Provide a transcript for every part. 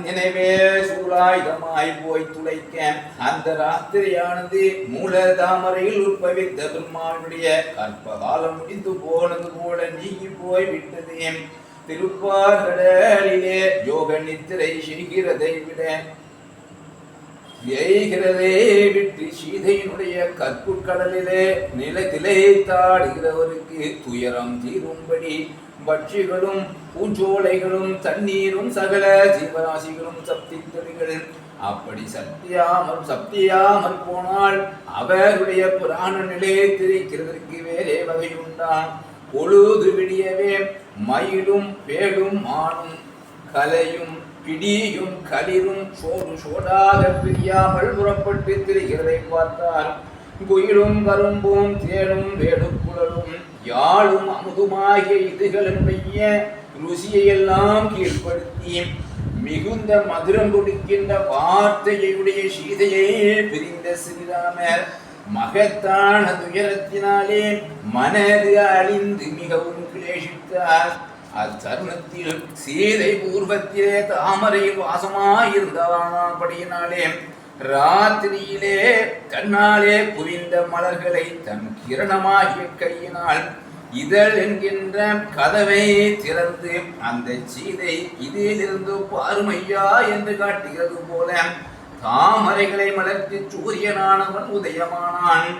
நினைவே சூலாயுதமாய் போய் துளைக்க அந்த ராத்திரியானது மூல தாமரையில் உற்பவித்த பிரம்மாவுடைய கற்பகாலம் முடிந்து போனது போல நீங்கி போய் விட்டது திருப்பார்கடலிலே யோக நித்திரை செய்கிறதை விட ஏய்கிறதே விட்டு சீதையினுடைய கற்புக்கடலிலே நிலத்திலே தாடுகிறவருக்கு துயரம் தீரும்படி பட்சிகளும் பூஞ்சோலைகளும் தண்ணீரும் சகல ஜீவராசிகளும் சப்தித்தொழிகள். அப்படி சத்தியாமல் சத்தியாமல் போனால் அவருடைய புராண நிலையை திரிக்கிறதற்கு வேறே வகையுண்டான் பொழுது விடியவே மயிலும் பேடும் மானும் கலையும் பிடியும் களிரும் சோறு சோடாக பிரியாமல் புறப்பட்டு திரிகிறதை பார்த்தார் குயிலும் கரும்பும் தேனும் வேடுக்குழலும் யாழும் அமுதுமாகிய இதுகளுடைய ருசியையெல்லாம் கீழ்படுத்தி மிகுந்த மதுரம் கொடுக்கின்ற வார்த்தையுடைய சீதையை பிரிந்த ஸ்ரீராமர் மகத்தான துயரத்தினாலே மனது அழிந்து மிகவும் கிளேஷித்தார். அத்தருணத்தில் சீதை பூர்வத்திலே தாமரையில் வாசமாயிருந்தவானபடியினாலே ராத்திரியிலே தன்னாலே குவிந்த மலர்களை தன் கிரணமாகிய கையினால் இதழ் என்கின்ற கதவை திறந்து அந்த சீதை இதிலிருந்து பாருமையா என்று காட்டுகிறது போல தாமரைகளை மலர்த்தி சூரியனானவன் உதயமானான்.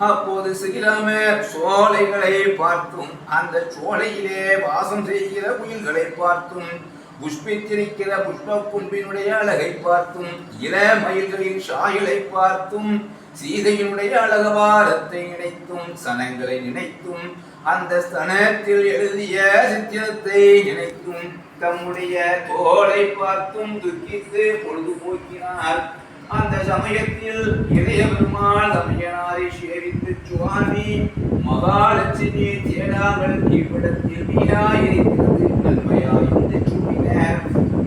அப்போது ஸ்ரீராமர் சோலைகளை பார்த்தும் அந்த சோலையிலே வாசம் செய்கிற குயில்களை பார்த்தும் புஷ்பித்திருக்கிற புஷ்ப கும்பினுடைய அழகை பார்த்தும் இள மயில்களின் சாயலை பார்த்தும் சீதையினுடைய அழகவாரத்தை நினைத்தும் சனங்களை நினைத்தும் அந்த ஸ்தனத்தில் எழுதிய சித்திரத்தை நினைத்தும் தம்முடைய தோளை பார்த்தும் துக்கித்து பொழுது போக்கினார் அந்த சமயத்தில் இளைய பெருமாள் தமையனாரை சேவித்து சுவாமி மகாலட்சுமி தேடாமல் இவ்விடத்தில் வீணாயிருக்கிறது நன்மையாய் என்று சொல்லினர்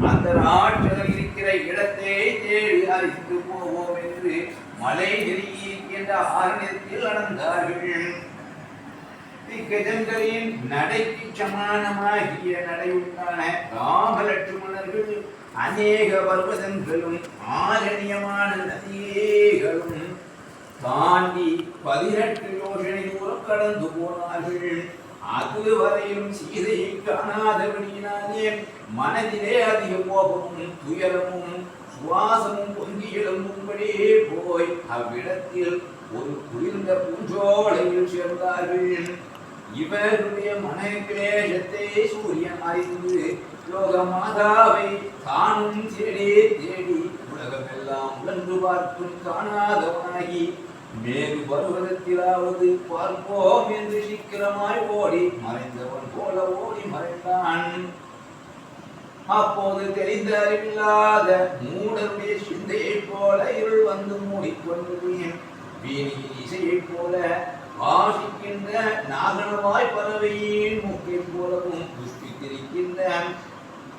அந்த ராட்சதர் இருக்கிற இடத்தை தேடி அறிந்து போவோம் என்று மலை நெருங்கியிருக்கின்ற ஆரண்யத்தில் நடந்தார்கள் திக்கஜங்களின் நடைக்கு சமானமாகிய நடை உண்டான ராமலட்சுமி ராமலட்சுமணர்கள் அநேக பர்வதங்களும் ஆரண்யமான நதியேகளும் தாண்டி பதினெட்டு யோசனை தூரம் கடந்து போனார்கள். அதுவரையும் சீதையை காணாதபடியினாலே மனதிலே அதிக கோபமும் துயரமும் சுவாசமும் பொங்கி எழும்பும்படியே போய் அவ்விடத்தில் ஒரு குளிர்ந்த பூஞ்சோலையில் சேர்ந்தார்கள். இவருடைய மனக்கிலேசத்தை சூரியன் அறிந்து லோக மாதாவை தானும் தேடி தேடி உலகமெல்லாம் உழந்து பார்க்கும் காணாதவனாகி மேலு பருவதத்திலாவது பார்ப்போம் என்று சீக்கிரமாய் ஓடி மறைந்தவன் போல ஓடி மறைந்தான். அப்போது தெரிந்த அறிவில்லாத மூடருடைய சிந்தையைப் போல இருள் வந்து மூடிக்கொண்டேன் வீணியின் இசையைப் போல வாசிக்கின்ற நாகனவாய் பறவையின் முக்கை போலவும் புஷ்பித்திருக்கின்ற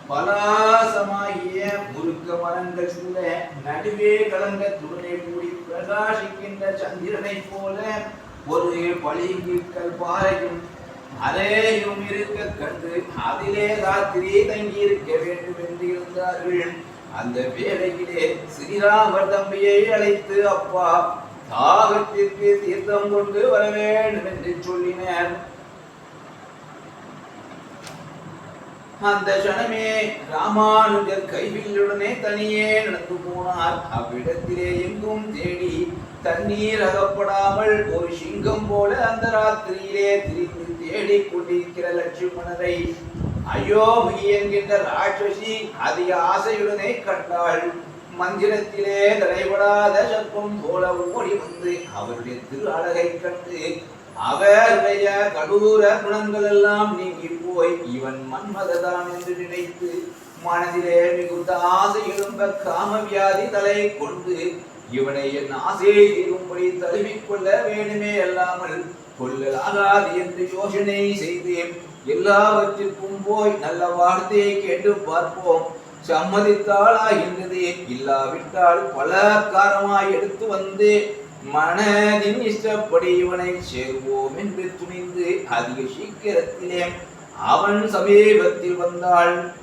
பலாசமாகிய முருக்க மரங்கள் சூழ நடுவே கலங்கத்துடனே கூடி பிரகாசிக்கின்ற சந்திரனைப் போல ஒரு பளிங்கிற்கல் பாறையும் அறையும் இருக்க கண்டு அதிலே ராத்திரி தங்கி இருக்க வேண்டும் என்று இருந்தார்கள். அந்த வேளையிலே ஸ்ரீராமர் தம்பியை அழைத்து அப்பா தாகத்திற்கு தீர்த்தம் கொண்டு வர வேண்டும் என்று சொல்லினர். அந்த கணமே ராமானுஜர் கைவில்லுடனே தனியே நடந்து போனார். அவ்விடத்திலே எங்கும் தேடி தண்ணீர் அகப்படாமல் ஒரு சிங்கம் போல அந்த ராத்திரியிலே திரிந்து தேடி கொண்டிருக்கிற லட்சுமணரை அயோமகி என்கின்ற ராட்சசி அதிக ஆசையுடனே கண்டாள். மந்திரத்திலே தடைபடாத சர்ப்பம் போல ஓடி வந்து அவருடைய திரு அழகை கண்டு அவருடைய கடூர குணங்கள் எல்லாம் நீங்கி போய் இவன் மன்மததான் என்று நினைத்து மனதிலே மிகுந்த ஆசை எழும்ப காம வியாதி தலை கொண்டு இவனை என் ஆசையை தீரும்படி தழுவிக்கொள்ள வேணுமே அல்லாமல் கொள்ளலாகாது என்று யோசனை செய்து எல்லாவற்றிற்கும் போய் நல்ல வார்த்தையை கேட்டு பார்ப்போம். சம்மதித்தாளா சம்மதித்தாளாகின்றது இல்லாவிட்டால் பலாத்காரமாய் எடுத்து வந்து மனதின் இஷ்டப்படி இவனை சேர்வோம் என்று துணிந்து அதிக சீக்கிரத்திலே அவன் சமீபத்தில் வந்தாள்.